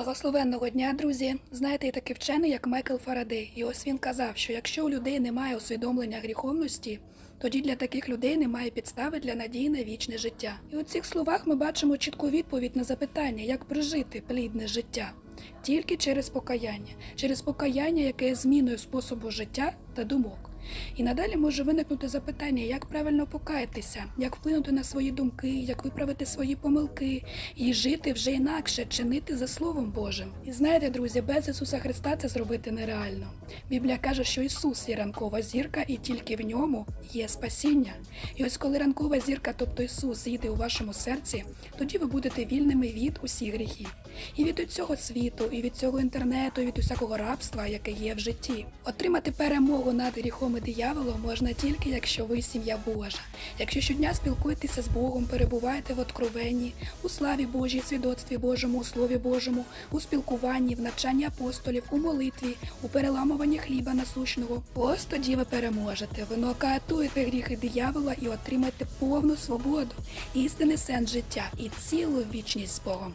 Благословенного дня, друзі! Знаєте, є такий вчений, як Майкл Фарадей. І ось він казав, що якщо у людей немає усвідомлення гріховності, тоді для таких людей немає підстави для надії на вічне життя. І у цих словах ми бачимо чітку відповідь на запитання, як прожити плідне життя. Тільки через покаяння, через покаяння, яке є зміною способу життя та думок. І надалі може виникнути запитання, як правильно покаятися, як вплинути на свої думки, як виправити свої помилки і жити вже інакше, чинити за Словом Божим. І знаєте, друзі, без Ісуса Христа це зробити нереально. Біблія каже, що Ісус є ранкова зірка, і тільки в ньому є спасіння. І ось коли ранкова зірка, тобто Ісус, зійде у вашому серці, тоді ви будете вільними від усіх гріхів. І від цього світу, і від цього інтернету, і від усякого рабства, яке є в житті. Отримати перемогу над гріхом і дияволом можна тільки, якщо ви сім'я Божа. Якщо щодня спілкуєтеся з Богом, перебуваєте в откровенні, у славі Божій, свідоцтві Божому, у Слові Божому, у спілкуванні, в навчанні апостолів, у молитві, у переламуванні хліба насущного, ось тоді ви переможете. Ви нокаутуєте гріхи диявола і отримаєте повну свободу, істинний сенс життя і цілу вічність з Богом.